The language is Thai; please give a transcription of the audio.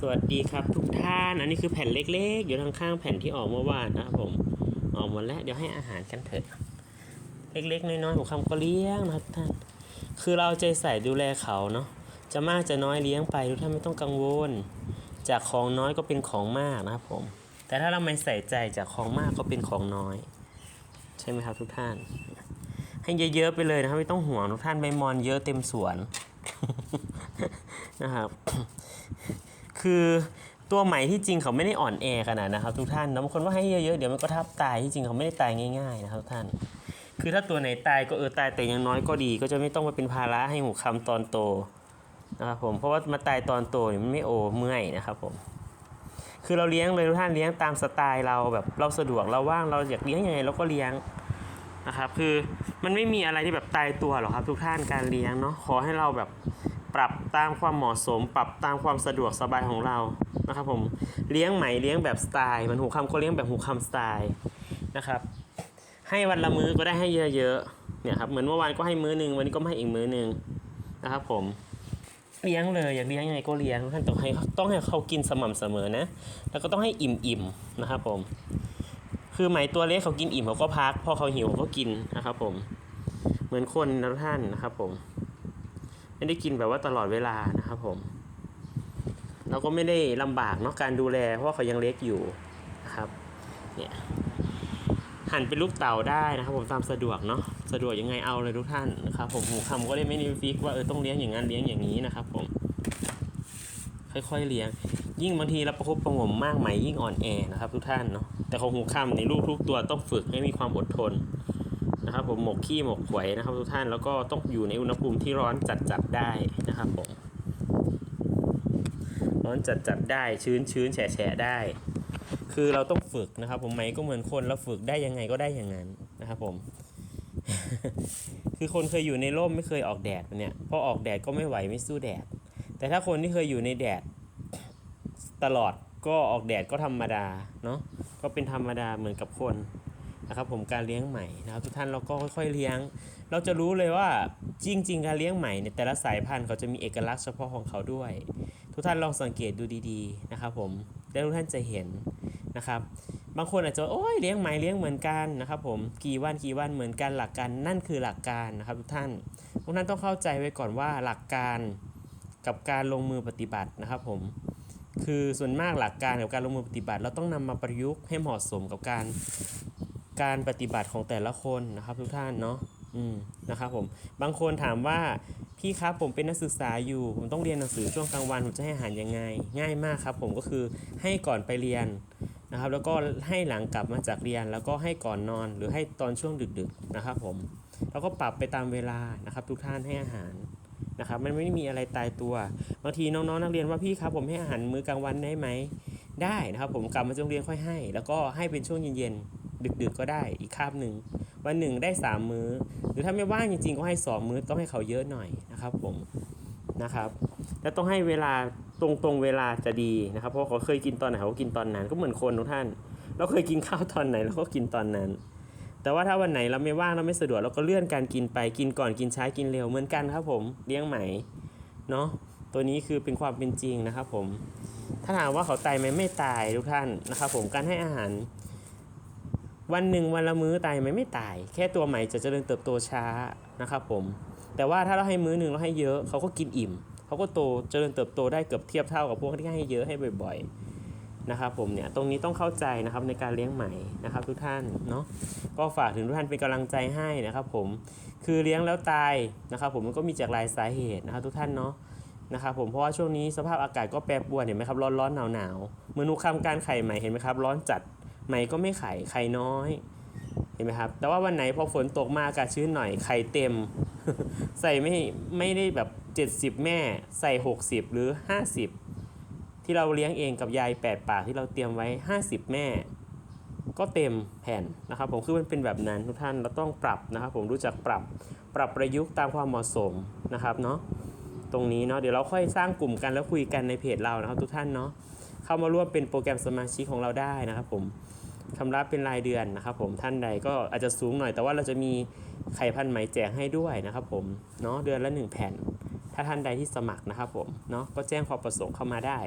สวัสดีครับทุกท่าน อันนี้คือแผ่นเล็กๆ อยู่ทางข้างแผ่นที่ออกเมื่อวานนะครับผม ออกหมดแล้วเดี๋ยวให้อาหารกันเถอะ เล็กๆ น้อยๆของคำก็เลี้ยงนะครับท่าน คือเราเอาใจใส่ดูแลเขาเนาะ จะมากจะน้อยเลี้ยงไปทุกท่านไม่ต้องกังวล จากของน้อยก็เป็นของมากนะครับผม แต่ถ้าเราไม่ใส่ใจจากของมากก็เป็นของน้อย ใช่ไหมครับทุกท่าน ให้เยอะๆไปเลยนะครับไม่ต้องห่วงทุกท่านใบมอนเยอะเต็มสวนนะครับ คือตัวใหม่ที่จริงเขาไม่ได้อ่อนแอขนาดนะครับ ทุกท่านแล้วบางคนว่าให้เยอะๆเดี๋ยวมันก็ทับตายที่จริงเขาไม่ได้ตายง่าย ๆ นะครับทุกท่าน คือถ้าตัวไหนตายก็เออตายแต่อยังน้อยก็ดี ก็จะไม่ต้องมาเป็นภาระให้หูคำตอนโตนะครับผมเพราะว่ามาตายตอนโตเนี่ยมันไม่โอเมื่อยนะครับผมคือเราเลี้ยงเลยทุกท่านเลี้ยงตามสไตล์เราแบบเราสะดวกเราว่างเราอยากเลี้ยงยังไงเราก็เลี้ยงนะครับคือมันไม่มีอะไรที่แบบตายตัวหรอกครับ ทุกท่านการเลี้ยงเนาะขอให้เราแบบ ปรับตามความเหมาะสม ปรับตามความสะดวกสบายของเรานะครับผมเลี้ยงไหมเลี้ยงแบบสไตล์เหมันหูคำก็เลี้ยงแบบหูคำสไตล์นะครับ ให้วันละมื้อก็ได้ให้เยอะๆเนี่ยครับเหมือนเมื่อวานก็ให้มื้อหนึ่งวันนี้ก็ให้อีกมื้อหนึ่งนะครับผมเลี้ยงเลยอยากเลี้ยงยังไงก็เลี้ยงท่านต้องให้ต้องให้เขากินสม่ำเสมอนะ แล้วก็ต้องให้อิ่มๆนะครับผม คือไหมตัวเล็กเขากินอิ่มเขาก็พักพอเขาหิวเขาก็กินนะครับผม เหมือนคนนะทุกท่านนะครับผม ไม่ได้กินแบบว่าตลอดเวลานะครับผม เราก็ไม่ได้ลำบากเนาะการดูแล เพราะเขายังเล็กอยู่นะครับเนี่ยหั่นเป็นลูกเต่าได้นะครับ ผมตามสะดวกเนาะสะดวกยังไงเอาเลยทุกท่านนะครับผมหูคำก็ได้ไม่ได้ฟิกว่าเออต้องเลี้ยงอย่างนั้นเลี้ยงอย่างนี้นะครับ ผม ค่อยๆเลี้ยง ยิ่งบางทีเราประคบประหงมมากไหมยิ่งอ่อนแอนะครับ ทุกท่านเนาะแต่ของหูคำในลูกทุกตัวต้องฝึกให้มีความอดทน นะครับผมหมกขี้หมกหวยนะครับทุกท่านแล้วก็ต้องอยู่ในอุณหภูมิที่ร้อนจัดจัดได้นะครับผมร้อนจัดจัดได้ชื้นชื้นแฉะแฉะได้ คือเราต้องฝึกนะครับ ผมไหมก็เหมือนคนเราฝึกได้ยังไงก็ได้อย่างนั้นนะครับผม คือคนเคยอยู่ในร่มไม่เคยออกแดดเนี่ยพอออกแดดก็ไม่ไหวไม่สู้แดด แต่ถ้าคนที่เคยอยู่ในแดดตลอดก็ออกแดดก็ธรรมดาเนาะก็เป็นธรรมดาเหมือนกับคน นะครับผมการเลี้ยงใหม่นะครับทุกท่านเราก็ค่อยๆเลี้ยง เราจะรู้เลยว่าจริง ๆ การเลี้ยงใหม่เนี่ยแต่ละสายพันธุ์เขาจะมีเอกลักษณ์เฉพาะของเขาด้วย ทุกท่านลองสังเกตดูดีๆนะครับผมแล้วทุกท่านจะเห็นนะครับบางคนอาจจะโอ้ยเลี้ยงไหมเลี้ยงเหมือนกันนะครับผมกี่วันกี่วันเหมือนกันหลักการนั่นคือหลักการนะครับทุกท่านทุกท่านต้องเข้าใจไว้ก่อนว่าหลักการกับการลงมือปฏิบัตินะครับผมคือส่วนมากหลักการกับการลงมือปฏิบัติ เราต้องนำมาประยุกต์ให้เหมาะสมกับการ การปฏิบัติของแต่ละคนนะครับทุกท่านเนาะอืมนะครับผมบางคนถามว่าพี่ครับผมเป็นนักศึกษาอยู่ ผมต้องเรียนหนังสือช่วงกลางวันผมจะให้อาหารยังไง ง่ายมากครับ ผมก็คือให้ก่อนไปเรียนนะครับ แล้วก็ให้หลังกลับมาจากเรียน แล้วก็ให้ก่อนนอน หรือให้ตอนช่วงดึกๆนะครับผมแล้วก็ปรับไปตามเวลานะครับ ทุกท่านให้อาหารนะครับ มันไม่มีอะไรตายตัวบางทีน้องๆนักเรียนว่าพี่ครับผมให้อาหารมื้อกลางวันได้ไหมได้นะครับ ผมกลับมาจากโรงเรียนค่อยให้ แล้วก็ให้เป็นช่วงเย็นๆ ดึกๆก็ได้อีกคาบหนึ่งวันหนึ่งได้ 3 มื้อ หรือถ้าไม่ว่างจริงๆก็ให้ 2 มื้อต้องให้เขาเยอะหน่อยนะครับผมนะครับแล้วต้องให้เวลาตรงตรงๆเวลาจะดีนะครับ เพราะเขาเคยกินตอนไหนเขาก็กินตอนนั้นก็เหมือนคนทุกท่าน เราเคยกินข้าวตอนไหนเราก็กินตอนนั้น แต่ว่าถ้าวันไหนเราไม่ว่างเราไม่สะดวกเราก็เลื่อนการกินไปกินก่อนกินช้ากินเร็วเหมือนกันครับผมเลี้ยงไหมเนาะตัวนี้คือเป็นความเป็นจริงนะครับผมถ้าถามว่าเขาตายไหมไม่ตายทุกท่านนะครับผมการให้อาหาร วันหนึ่งวันละมื้อตายไหมไม่ตาย แค่ตัวใหม่จะเจริญเติบโตช้านะครับผม แต่ว่าถ้าเราให้มื้อหนึ่งเราให้เยอะเขาก็กินอิ่มเขาก็โตเจริญเติบโตได้เกือบเทียบเท่ากับพวกที่ให้เยอะให้บ่อยๆนะครับผมเนี่ยตรงนี้ต้องเข้าใจนะครับในการเลี้ยงใหม่นะครับ ทุกท่านเนาะก็ฝากถึงทุกท่านเป็นกำลังใจให้นะครับผมคือเลี้ยงแล้วตายนะครับ ผมมันก็มีจากหลายสาเหตุนะครับ ทุกท่านเนาะนะครับผมเพราะว่าช่วงนี้สภาพอากาศก็แปรปรวนเห็นไหมครับร้อนร้อนหนาวหนาวเมือนนุกคำการไข่ใหม่เห็นไหมครับ ร้อนจัด ไหมก็ไม่ไข่ไข่น้อย เห็นไหมครับ แต่ว่าวันไหนพอฝนตกมาอากาศชื้นหน่อยไข่เต็ม ใส่ไม่ไม่ได้แบบ 70 แม่ใส่ 60 หรือ 50 ที่เราเลี้ยงเองกับยาย 8 ปากที่เราเตรียมไว้ 50 แม่ ก็เต็มแผ่นนะครับผมคือมันเป็นแบบนั้นทุกท่านเราต้องปรับนะครับผมรู้จักปรับปรับประยุกต์ตามความเหมาะสมนะครับเนาะตรงนี้เนาะเดี๋ยวเราค่อยสร้างกลุ่มกันแล้วคุยกันในเพจเรานะครับทุกท่านเนาะ เข้ามาร่วมเป็นโปรแกรมสมาชิกของเราได้นะครับผมชำระเป็นรายเดือนนะครับผมท่านใดก็อาจจะสูงหน่อยแต่ว่าเราจะมีไข่พันไหมแจกให้ด้วยนะครับผมเนาะเดือนละ 1 แผ่น ถ้าท่านใดที่สมัครนะครับผมเนาะก็แจ้งความประสงค์เข้ามาได้